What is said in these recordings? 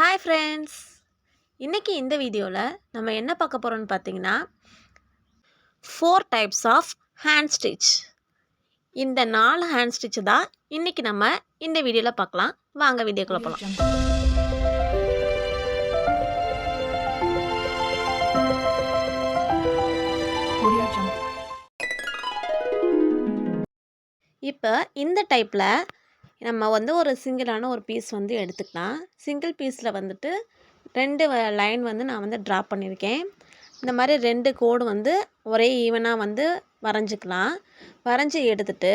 Hi friends இன்றைக்கி இந்த வீடியோவில் நம்ம என்ன பார்க்க போகிறோம்னு பார்த்தீங்கன்னா four types of hand stitch இந்த நாலு ஹேண்ட் ஸ்டிச் தான் இன்றைக்கி நம்ம இந்த வீடியோவில் பார்க்கலாம். வாங்க வீடியோக்குள்ளே போகலாம் இப்போ இந்த டைப்பில் நம்ம வந்து ஒரு சிங்கிளான ஒரு பீஸ் வந்து எடுத்துக்கலாம். சிங்கிள் பீஸில் வந்துட்டு ரெண்டு லைன் வந்து நான் வந்து ட்ரா பண்ணியிருக்கேன். இந்த மாதிரி ரெண்டு கோடு வந்து ஒரே ஈவனாக வந்து வரைஞ்சிக்கலாம். வரைஞ்சி எடுத்துட்டு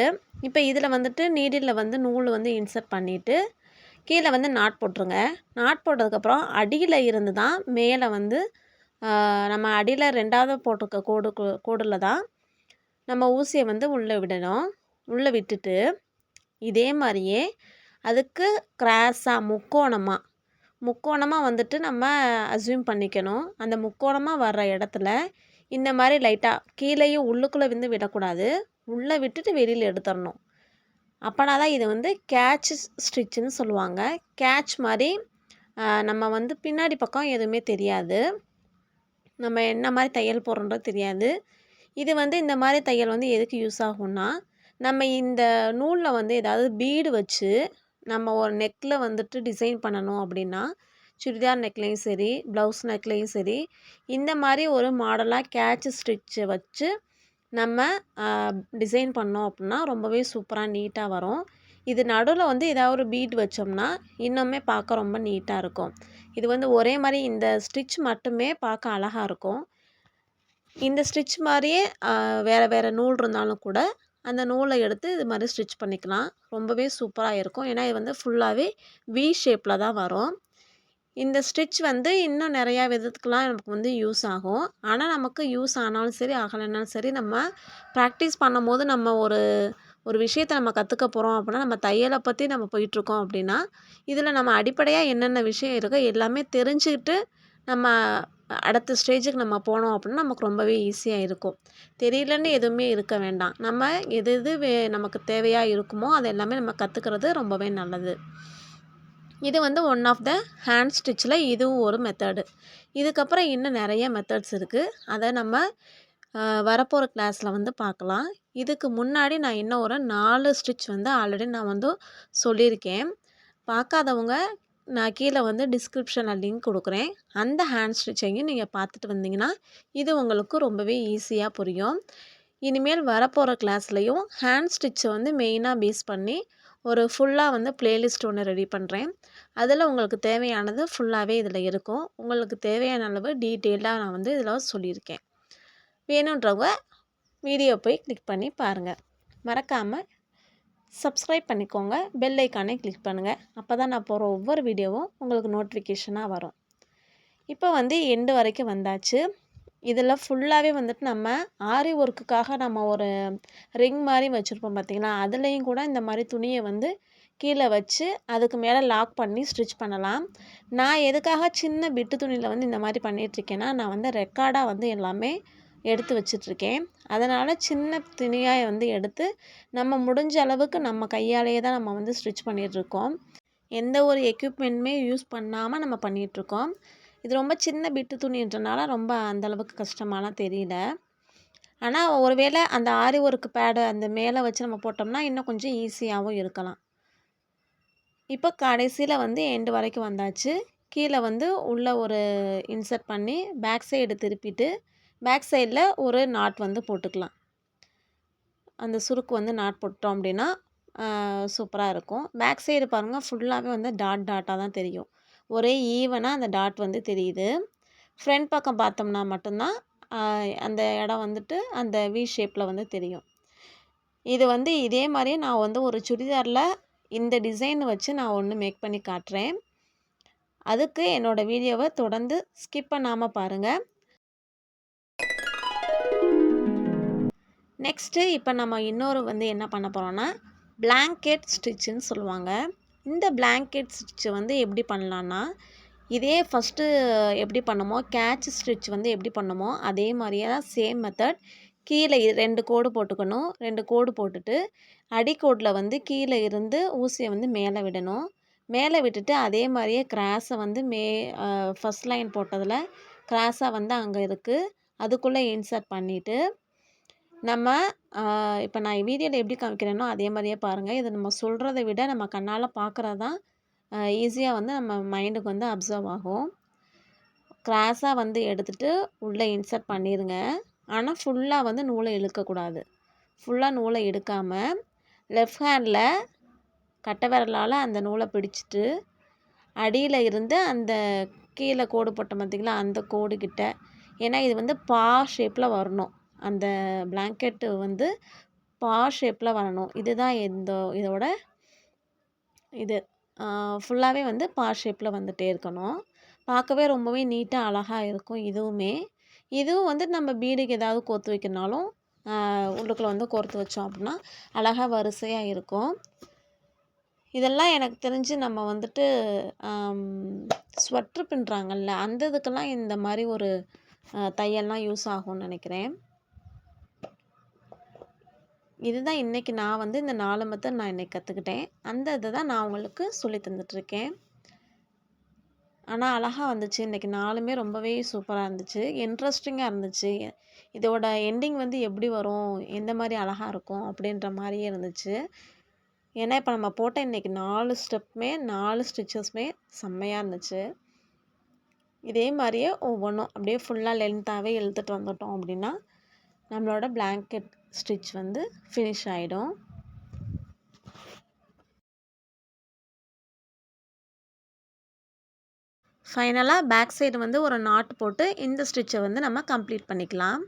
இப்போ இதில் வந்துட்டு நீடில் வந்து நூல் வந்து இன்சர்ட் பண்ணிவிட்டு கீழே வந்து நாட் போட்டுருங்க. நாட் போட்டதுக்கப்புறம் அடியில் இருந்து தான் மேலே வந்து நம்ம அடியில் ரெண்டாவது போட்டிருக்க கோடு கோடில் தான் நம்ம ஊசியை வந்து உள்ளே விடணும். உள்ளே விட்டுட்டு இதே மாதிரியே அதுக்கு கிராஸாக முக்கோணமாக முக்கோணமாக வந்துட்டு நம்ம அஸ்யூம் பண்ணிக்கணும். அந்த முக்கோணமாக வர்ற இடத்துல இந்த மாதிரி லைட்டாக கீழேயும் உள்ளுக்குள்ளே வந்து விடக்கூடாது. உள்ளே விட்டுட்டு வெளியில் எடுத்துடணும். அப்போனா தான் இது வந்து கேட்ச் ஸ்டிச்சுன்னு சொல்லுவாங்க. கேட்ச் மாதிரி நம்ம வந்து பின்னாடி பக்கம் எதுவுமே தெரியாது. நம்ம என்ன மாதிரி தையல் போடுறோன்றது தெரியாது. இது வந்து இந்த மாதிரி தையல் வந்து எதுக்கு யூஸ் ஆகும்னா நம்ம இந்த நூலில் வந்து ஏதாவது பீடு வச்சு நம்ம ஒரு நெக்கில் வந்துட்டு டிசைன் பண்ணணும் அப்படின்னா சுடிதார் நெக்லையும் சரி ப்ளவுஸ் நெக்லையும் சரி இந்த மாதிரி ஒரு மாடலாக கேட்ச் ஸ்டிச்சை வச்சு நம்ம டிசைன் பண்ணோம் அப்படின்னா ரொம்பவே சூப்பராக நீட்டாக வரும். இது நடுவில் வந்து ஏதாவது ஒரு பீட் வச்சோம்னா இன்னுமே பார்க்க ரொம்ப நீட்டாக இருக்கும். இது வந்து ஒரே மாதிரி இந்த ஸ்டிச் மட்டுமே பார்க்க அழகாக இருக்கும். இந்த ஸ்டிச் மாதிரியே வேறு வேறு நூல் இருந்தாலும் கூட அந்த நூலை எடுத்து இது மாதிரி ஸ்டிச் பண்ணிக்கலாம். ரொம்பவே சூப்பராக இருக்கும். ஏன்னா இது வந்து ஃபுல்லாகவே வி ஷேப்பில் தான் வரும். இந்த ஸ்டிச் வந்து இன்னும் நிறையா விதத்துக்கெலாம் நமக்கு வந்து யூஸ் ஆகும். ஆனால் நமக்கு யூஸ் ஆனாலும் சரி ஆகலைன்னாலும் சரி நம்ம ப்ராக்டிஸ் பண்ணும்போது நம்ம ஒரு ஒரு விஷயத்தை நம்ம கற்றுக்க போகிறோம் அப்படின்னா நம்ம தையலை பற்றி நம்ம போயிட்டுருக்கோம் அப்படின்னா இதில் நம்ம அடிப்படையாக என்னென்ன விஷயம் இருக்கோ எல்லாமே தெரிஞ்சுக்கிட்டு நம்ம அடுத்த ஸ்டேஜுக்கு நம்ம போனோம் அப்படின்னா நமக்கு ரொம்பவே ஈஸியாக இருக்கும். தெரியலன்னு எதுவுமே இருக்க வேண்டாம். நம்ம எது எது வே நமக்கு தேவையாக இருக்குமோ அது எல்லாமே நம்ம கற்றுக்கிறது ரொம்பவே நல்லது. இது வந்து ஒன் ஆஃப் த ஹேண்ட் ஸ்டிச்சில் இதுவும் ஒரு மெத்தடு இதுக்கப்புறம் இன்னும் நிறைய மெத்தட்ஸ் இருக்குது அதை நம்ம வரப்போகிற கிளாஸில் வந்து பார்க்கலாம். இதுக்கு முன்னாடி நான் இன்னும் ஒரு நாலு ஸ்டிச் வந்து ஆல்ரெடி நான் வந்து சொல்லியிருக்கேன். பார்க்காதவங்க நான் கீழே வந்து டிஸ்கிரிப்ஷனில் லிங்க் கொடுக்குறேன். அந்த ஹேண்ட் ஸ்டிச்சையும் நீங்கள் பார்த்துட்டு வந்தீங்கன்னா இது உங்களுக்கு ரொம்பவே ஈஸியாக புரியும். இனிமேல் வரப்போகிற கிளாஸ்லையும் ஹேண்ட் ஸ்டிச்சை வந்து மெயினாக பேஸ் பண்ணி ஒரு ஃபுல்லாக வந்து பிளேலிஸ்ட் ஒன்று ரெடி பண்ணுறேன் அதில் உங்களுக்கு தேவையானது ஃபுல்லாகவே இதில் இருக்கும். உங்களுக்கு தேவையான அளவு டீட்டெயிலாக நான் வந்து இதில் சொல்லியிருக்கேன். வேணுன்றவங்க வீடியோ போய் கிளிக் பண்ணி பாருங்கள் மறக்காமல் சப்ஸ்கிரைப் பண்ணிக்கோங்க. பெல் ஐக்கானே கிளிக் பண்ணுங்கள் அப்போ தான் நான் போகிற ஒவ்வொரு வீடியோவும் உங்களுக்கு நோட்டிஃபிகேஷனாக வரும். இப்போ வந்து எண்டு வரைக்கும் வந்தாச்சு. இதில் ஃபுல்லாகவே வந்துட்டு நம்ம ஆரி ஒர்க்குக்காக நம்ம ஒரு ரிங் மாதிரி வச்சுருப்போம் பார்த்திங்களா அதுலேயும் கூட இந்த மாதிரி துணியை வந்து கீழே வச்சு அதுக்கு மேலே லாக் பண்ணி ஸ்டிச் பண்ணலாம். நான் எதுக்காக சின்ன பிட்டு துணியில் வந்து இந்த மாதிரி பண்ணிகிட்ருக்கேன்னா நான் வந்து ரெக்கார்டாக வந்து எல்லாமே எடுத்து வச்சிட்ருக்கேன். அதனால் சின்ன துணியாக வந்து எடுத்து நம்ம முடிஞ்ச அளவுக்கு நம்ம கையாலேயே தான் நம்ம வந்து ஸ்டிச் பண்ணிகிட்ருக்கோம் எந்த ஒரு எக்யூப்மெண்ட்டுமே யூஸ் பண்ணாமல் நம்ம பண்ணிகிட்ருக்கோம் இது ரொம்ப சின்ன பிட்டு துணின்றனால ரொம்ப அந்த அளவுக்கு கஷ்டமாலாம் தெரியல. ஆனால் ஒருவேளை அந்த ஆரி ஒர்க் பேடு அந்த மேலே வச்சு நம்ம போட்டோம்னா இன்னும் கொஞ்சம் ஈஸியாகவும் இருக்கலாம். இப்போ கடைசியில் வந்து எண்டு வரைக்கும் வந்தாச்சு. கீழே வந்து உள்ளே ஒரு இன்சர்ட் பண்ணி பேக் சைடு திருப்பிட்டு பேக் சைடில் ஒரு நாட் வந்து போட்டுக்கலாம். அந்த சுருக்கு வந்து நாட் போட்டோம் அப்படின்னா சூப்பராக இருக்கும். பேக் சைடு பாருங்கள் ஃபுல்லாகவே வந்து டாட் டாட்டாக தான் தெரியும். ஒரே ஈவனாக அந்த டாட் வந்து தெரியுது. ஃப்ரண்ட் பக்கம் பார்த்தோம்னா மட்டும்தான் அந்த இடம் வந்துட்டு அந்த வி ஷேப்பில் வந்து தெரியும். இது வந்து இதே மாதிரியே நான் வந்து ஒரு சுடிதாரில் இந்த டிசைன் வச்சு நான் ஒன்று மேக் பண்ணி காட்டுறேன். அதுக்கு என்னோடய வீடியோவை தொடர்ந்து ஸ்கிப் பண்ணாமல் பாருங்கள் நெக்ஸ்ட்டு இப்போ நம்ம இன்னொரு வந்து என்ன பண்ண போகிறோன்னா பிளாங்கெட் ஸ்டிச்சுன்னு சொல்லுவாங்க. இந்த பிளாங்கெட் ஸ்டிச்சு வந்து எப்படி பண்ணலான்னா இதே ஃபஸ்ட்டு எப்படி பண்ணுமோ கேட்ச் ஸ்டிச் வந்து எப்படி பண்ணுமோ அதே மாதிரியே தான் சேம் மெத்தட் கீழே ரெண்டு கோடு போட்டுக்கணும். ரெண்டு கோடு போட்டுட்டு அடிக்கோட்டில் வந்து கீழே இருந்து ஊசியை வந்து மேலே விடணும். மேலே விட்டுட்டு அதே மாதிரியே கிராஸை வந்து மே ஃபஸ்ட் லைன் போட்டதில் கிராஸாக வந்து அங்கே இருக்குது அதுக்குள்ளே இன்சர்ட் பண்ணிவிட்டு நம்ம இப்போ நான் வீடியோவில் எப்படி காமிக்கிறேனோ அதே மாதிரியே பாருங்கள் இதை நம்ம சொல்கிறத விட நம்ம கண்ணால் பார்க்குறது தான் ஈஸியாக வந்து நம்ம மைண்டுக்கு வந்து அப்சர்வ் ஆகும். கிராஸாக வந்து எடுத்துகிட்டு உள்ளே இன்சர்ட் பண்ணிடுங்க ஆனால் ஃபுல்லாக வந்து நூலை இழுக்கக்கூடாது ஃபுல்லாக நூலை எடுக்காமல் லெஃப்ட் ஹேண்டில் கட்டை விரலால் அந்த நூலை பிடிச்சிட்டு அடியில் இருந்து அந்த கீழே கோடு போட்ட பார்த்திங்களா அந்த கோடு கிட்ட. ஏன்னா இது வந்து பா ஷேப்பில் வரணும். அந்த பிளாங்கெட்டு வந்து பா ஷேப்பில் வரணும். இதுதான் இந்த இதோட இது. ஃபுல்லாகவே வந்து பா ஷேப்பில் வந்துகிட்டே இருக்கணும். பார்க்கவே ரொம்பவே நீட்டாக அழகாக இருக்கும் இதுவுமே. இதுவும் வந்து நம்ம பீடுக்கு ஏதாவது கோர்த்து வைக்கணும்னாலும் உள்ளுக்குள்ளே வந்து கோர்த்து வச்சோம் அப்படின்னா அழகாக வரிசையாக இருக்கும். இதெல்லாம் எனக்கு தெரிஞ்சு நம்ம வந்துட்டு ஸ்வெட்ரு பின்னுறாங்கல்ல அந்த இதுக்கெல்லாம் இந்த மாதிரி ஒரு தையல்லாம் யூஸ் ஆகும்னு நினைக்கிறேன். இதுதான் இன்றைக்கி நான் வந்து இந்த நாலு மெத்தட் நான் இன்றைக்கி கற்றுக்கிட்டேன் அந்த இதை தான் நான் உங்களுக்கு சொல்லி தந்துட்டுருக்கேன். ஆனால் அழகாக வந்துச்சு. இன்றைக்கி நாலுமே ரொம்பவே சூப்பராக இருந்துச்சு. இன்ட்ரெஸ்டிங்காக இருந்துச்சு. இதோட எண்டிங் வந்து எப்படி வரும்? எந்த மாதிரி அழகாக இருக்கும்? அப்படின்ற மாதிரியே இருந்துச்சு. ஏன்னா இப்போ நம்ம போட்ட இன்றைக்கி நாலு ஸ்டெப்புமே நாலு ஸ்டிச்சஸுமே செம்மையாக இருந்துச்சு. இதே மாதிரியே ஒவ்வொன்றும் அப்படியே ஃபுல்லாக லென்த்தாகவே இழுத்துட்டு வந்துட்டோம் அப்படின்னா நம்மளோட பிளாங்கெட் ஸ்டிச் வந்து ஃபினிஷ் ஆகிடும் ஃபைனலாக பேக் சைடு வந்து ஒரு நாட் போட்டு இந்த ஸ்டிச்சை வந்து நம்ம கம்ப்ளீட் பண்ணிக்கலாம்.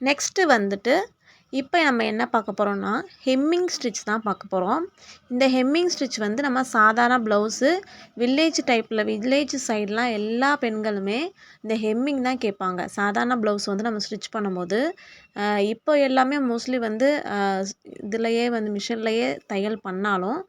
நெக்ஸ்ட்டு வந்துட்டு இப்போ நம்ம என்ன பார்க்க போகிறோம்னா ஹெம்மிங் ஸ்டிச் தான் பார்க்க போகிறோம் இந்த ஹெம்மிங் ஸ்டிச் வந்து நம்ம சாதாரண ப்ளவுஸு வில்லேஜ் டைப்பில் வில்லேஜ் சைட்லாம் எல்லா பெண்களுமே இந்த ஹெம்மிங் தான் கேட்பாங்க. சாதாரண ப்ளவுஸ் வந்து நம்ம ஸ்டிச் பண்ணும்போது இப்போ எல்லாமே மோஸ்ட்லி வந்து இதுலையே வந்து மிஷின்லையே தையல் பண்ணாலும்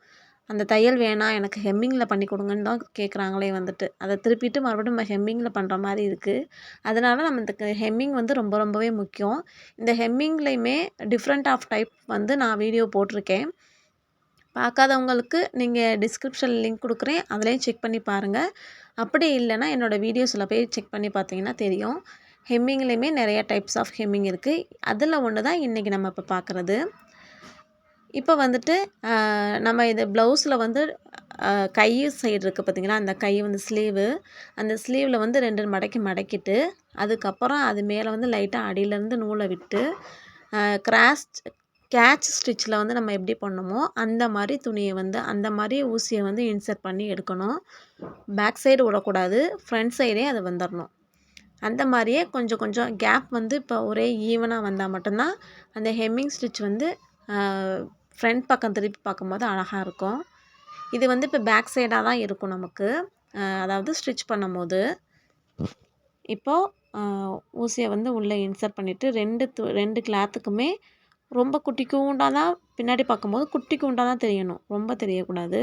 அந்த தையல் வேணாம் எனக்கு ஹெம்மிங்கில் பண்ணி கொடுங்கன்னு தான் கேட்குறாங்களே வந்துட்டு. அதை திருப்பிட்டு மறுபடியும் நம்ம ஹெம்மிங்கில் பண்ணுற மாதிரி இருக்குது அதனால் நம்ம இந்த ஹெம்மிங் வந்து ரொம்ப ரொம்பவே முக்கியம். இந்த ஹெம்மிங்லேயுமே டிஃப்ரெண்ட் ஆஃப் டைப் வந்து நான் வீடியோ போட்டிருக்கேன். பார்க்காதவங்களுக்கு நீங்கள் டிஸ்கிரிப்ஷன் லிங்க் கொடுக்குறேன். அதுலேயும் செக் பண்ணி பாருங்கள் அப்படி இல்லைன்னா என்னோடய வீடியோஸில் போய் செக் பண்ணி பார்த்தீங்கன்னா தெரியும். ஹெம்மிங்லேயுமே நிறைய டைப்ஸ் ஆஃப் ஹெம்மிங் இருக்குது அதில் ஒன்று தான் இன்றைக்கி நம்ம இப்போ பார்க்குறது இப்போ வந்துட்டு நம்ம இது ப்ளவுஸில் வந்து கை சைடு இருக்குது பார்த்திங்களா? அந்த கை வந்து ஸ்லீவு. அந்த ஸ்லீவில் வந்து ரெண்டு மடக்கி மடக்கிட்டு அதுக்கப்புறம் அது மேலே வந்து லைட்டாக அடியிலேருந்து நூலை விட்டு கிராஸ் கேட்ச் ஸ்டிச்சில் வந்து நம்ம எப்படி பண்ணமோ அந்த மாதிரி துணியை வந்து அந்த மாதிரி ஊசியை வந்து இன்சர்ட் பண்ணி எடுக்கணும். பேக் சைடு விடக்கூடாது. ஃப்ரண்ட் சைடே அது வந்துடணும் அந்த மாதிரியே கொஞ்சம் கொஞ்சம் கேப் வந்து இப்போ ஒரே ஈவனாக வந்தால் மட்டும்தான் அந்த ஹெம்மிங் ஸ்டிச் வந்து ஃப்ரண்ட் பக்கம் திருப்பி பார்க்கும்போது அழகாக இருக்கும். இது வந்து இப்போ பேக் சைடாக தான் இருக்கும் நமக்கு. அதாவது ஸ்டிச் பண்ணும்போது. இப்போது ஊசியை வந்து உள்ளே இன்சர்ட் பண்ணிவிட்டு ரெண்டு து ரெண்டு கிளாத்துக்குமே ரொம்ப குட்டி கூண்டாக தான் பின்னாடி பார்க்கும்போது குட்டி கூண்டாக தான் தெரியணும். ரொம்ப தெரியக்கூடாது.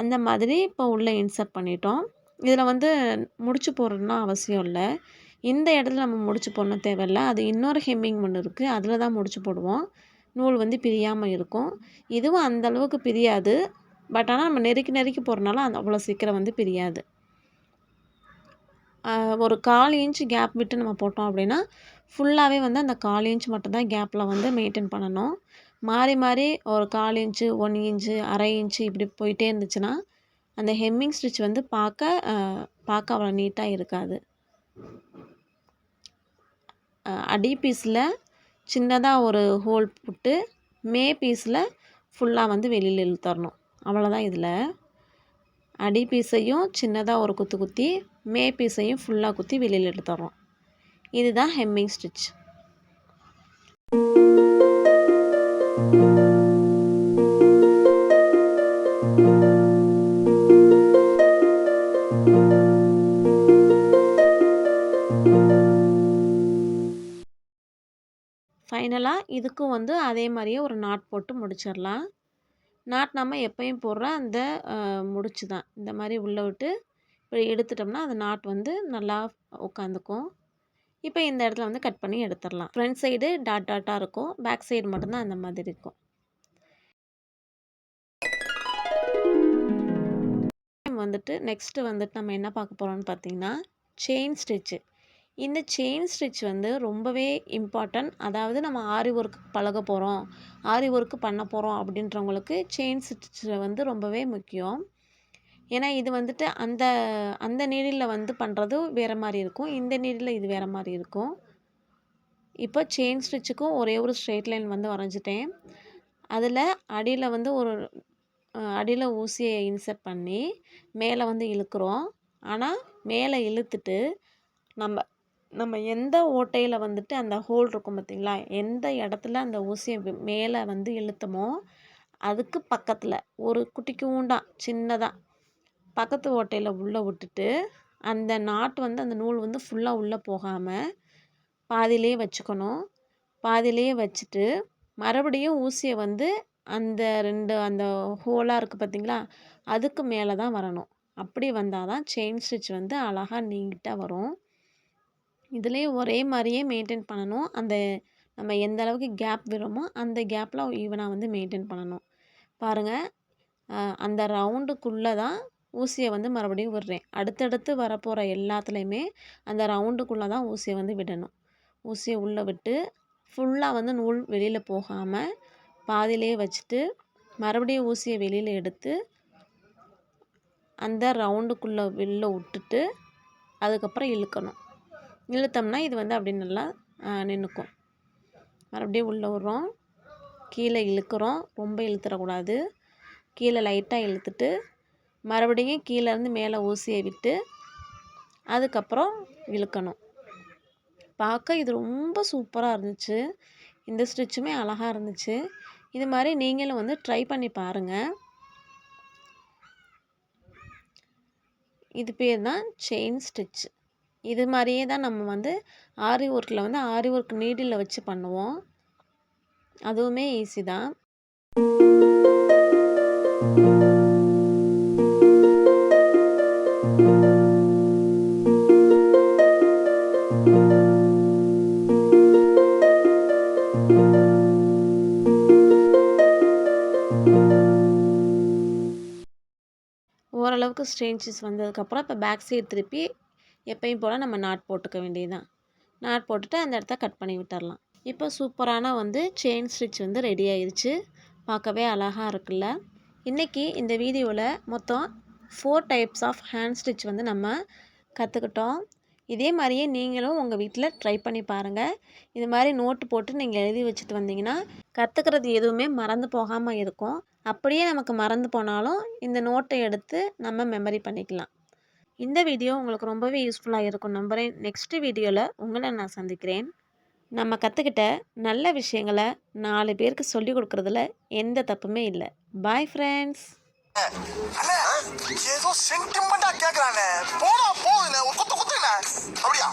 அந்த மாதிரி இப்போ உள்ளே இன்சர்ட் பண்ணிட்டோம். இதில் வந்து முடிச்சு போடுறதுனா அவசியம் இல்லை. இந்த இடத்துல நம்ம முடிச்சு போடணும் தேவையில்லை. அது இன்னொரு ஹெம்மிங் ஒன்று இருக்குது அதில் தான் முடிச்சு போடுவோம். நூல் வந்து பிரியாமல் இருக்கும். இதுவும் அந்தளவுக்கு பிரியாது. பட் ஆனால் நம்ம நெருக்கி நெருக்கி போகிறனால அந்த அவ்வளோ சீக்கிரம் வந்து பிரியாது. ஒரு கால் இன்ச் கேப் விட்டு நம்ம போட்டோம் அப்படின்னா ஃபுல்லாகவே வந்து அந்த கால் இன்ச் மட்டும்தான் கேப்பில் வந்து மெயின்டைன் பண்ணணும். மாறி மாறி ஒரு கால் இன்ச்சு ஒன் இன்ச்சு அரை இன்ச்சு இப்படி போயிட்டே இருந்துச்சுன்னா அந்த ஹெம்மிங் ஸ்டிச் வந்து பார்க்க பார்க்க அவ்வளோ நீட்டாக இருக்காது. அடி பீஸில் சின்னதாக ஒரு ஹோல் போட்டு மே பீஸில் ஃபுல்லாக வந்து வெளியில் இழுத்தரணும். அவ்வளோதான் இதில். அடி பீஸையும் சின்னதாக ஒரு குத்து குத்தி மே பீஸையும் ஃபுல்லாக குத்தி வெளியில் எடுத்துறோம் இதுதான் ஹெம்மிங் ஸ்டிச் ஃபைனலாக இதுக்கும் வந்து அதே மாதிரியே ஒரு நாட் போட்டு முடிச்சிடலாம் நாட் நம்ம எப்பயும் போடுற அந்த முடிச்சு தான் இந்த மாதிரி உள்ளே விட்டு இப்படி எடுத்துட்டோம்னா அந்த நாட் வந்து நல்லா உட்காந்துக்கும் இப்போ இந்த இடத்துல வந்து கட் பண்ணி எடுத்துடலாம் ஃப்ரண்ட் சைடு டாட் டாட்டாக இருக்கும். பேக் சைடு மட்டும்தான் அந்த மாதிரி இருக்கும். வந்துட்டு நெக்ஸ்ட்டு வந்துட்டு நம்ம என்ன பார்க்க போகிறோம்னு பார்த்தீங்கன்னா செயின் ஸ்டிச்சு இந்த செயின் ஸ்டிச் வந்து ரொம்பவே இம்பார்ட்டன்ட் அதாவது நம்ம ஆரி ஒர்க் பழக போகிறோம் ஆரி ஒர்க் பண்ண போகிறோம் அப்படின்றவங்களுக்கு செயின் ஸ்டிச் வந்து ரொம்பவே முக்கியம். ஏன்னா இது வந்துட்டு அந்த அந்த நீடில் வந்து பண்ணுறது வேறு மாதிரி இருக்கும். இந்த நீடில் இது வேறு மாதிரி இருக்கும். இப்போ செயின் ஸ்டிச்சுக்கும் ஒரே ஒரு ஸ்ட்ரெயிட் லைன் வந்து வரைஞ்சிட்டேன். அதில் அடியில் வந்து ஒரு அடியில் ஊசியை இன்சர்ட் பண்ணி மேலே வந்து இழுக்கிறோம். ஆனால் மேலே இழுத்துட்டு நம்ம நம்ம எந்த ஓட்டையில் வந்துட்டு அந்த ஹோல் இருக்கும் பார்த்தீங்களா? எந்த இடத்துல அந்த ஊசியை வி- மேலே வந்து இழுத்தமோ அதுக்கு பக்கத்தில் ஒரு குட்டிக்கூண்டா சின்னதாக பக்கத்து ஓட்டையில் உள்ளே விட்டுட்டு அந்த நாட்டு வந்து அந்த நூல் வந்து ஃபுல்லாக உள்ளே போகாமல் பாதியிலே வச்சுக்கணும். பாதியிலே வச்சுட்டு மறுபடியும் ஊசியை வந்து அந்த ரெண்டு அந்த ஹோலாக இருக்குது பார்த்திங்களா அதுக்கு மேலே தான் வரணும். அப்படி வந்தால் தான் செயின் ஸ்டிச் வந்து அழகாக நீட்டாக வரும். இதுலேயும் ஒரே மாதிரியே மெயின்டைன் பண்ணணும். அந்த நம்ம எந்த அளவுக்கு கேப் விடுறோமோ அந்த கேப்பில் ஈவனாக வந்து மெயின்டைன் பண்ணணும். பாருங்கள் அந்த ரவுண்டுக்குள்ளே தான் ஊசியை வந்து மறுபடியும் விடுறேன். அடுத்தடுத்து வரப்போகிற எல்லாத்துலேயுமே அந்த ரவுண்டுக்குள்ளே தான் ஊசியை வந்து விடணும். ஊசியை உள்ளே விட்டு ஃபுல்லாக வந்து நூல் வெளியில் போகாமல் பாதியிலே வச்சுட்டு மறுபடியும் ஊசியை வெளியில் எடுத்து அந்த ரவுண்டுக்குள்ளே வெளில விட்டுட்டு அதுக்கப்புறம் இழுக்கணும். இழுத்தோம்னா இது வந்து அப்படி நல்லா நின்றுக்கும் மறுபடியும் உள்ளே விட்றோம். கீழே இழுக்கிறோம். ரொம்ப இழுத்துடக்கூடாது கீழே லைட்டாக இழுத்துட்டு மறுபடியும் கீழேருந்து மேலே ஊசியை விட்டு அதுக்கப்புறம் இழுக்கணும். பார்க்க இது ரொம்ப சூப்பராக இருந்துச்சு. இந்த ஸ்டிச்சுமே அழகாக இருந்துச்சு. இது மாதிரி நீங்களும் வந்து ட்ரை பண்ணி பாருங்கள் இது பேர் தான் செயின் ஸ்டிச் இது மாதிரியே தான் நம்ம வந்து ஆரி ஒர்க்கில் வந்து ஆரி ஒர்க் நீடில் வச்சு பண்ணுவோம். அதுவுமே ஈஸி தான். ஓரளவுக்கு ஸ்ட்ரென்ச்சஸ் வந்ததுக்கப்புறம் இப்போ பேக் சைடு திருப்பி எப்பயும் போல் நம்ம நாட் போட்டுக்க வேண்டியதுதான். நாட் போட்டுட்டு அந்த இடத்த கட் பண்ணி விட்டுறலாம். இப்போ சூப்பரான வந்து செயின் ஸ்டிச் வந்து ரெடி ஆயிடுச்சு பார்க்கவே அழகாக இருக்குல்ல. இன்றைக்கி இந்த வீடியோவில் மொத்தம் four types of hand stitch வந்து நம்ம கற்றுக்கிட்டோம் இதே மாதிரியே நீங்களும் உங்கள் வீட்டில் ட்ரை பண்ணி பாருங்கள் இது மாதிரி நோட்டு போட்டு நீங்கள் எழுதி வச்சுட்டு வந்தீங்கன்னா கற்றுக்கிறது எதுவுமே மறந்து போகாமல் இருக்கும். அப்படியே நமக்கு மறந்து போனாலும் இந்த நோட்டை எடுத்து நம்ம மெமரி பண்ணிக்கலாம். இந்த வீடியோ உங்களுக்கு ரொம்பவே யூஸ்ஃபுல்லாக இருக்கும் நம்புகிறேன் நெக்ஸ்ட்டு வீடியோவில் உங்களை நான் சந்திக்கிறேன். நம்ம கற்றுக்கிட்ட நல்ல விஷயங்களை நாலு பேருக்கு சொல்லி கொடுக்குறதுல எந்த தப்புமே இல்லை. பாய் ஃப்ரெண்ட்ஸ் ஏதோ சென்டிமெண்டா கேக்குறானே. போடா போகுதுண்ணே ஒரு குத்து குத்துண்ணே. அப்படியா?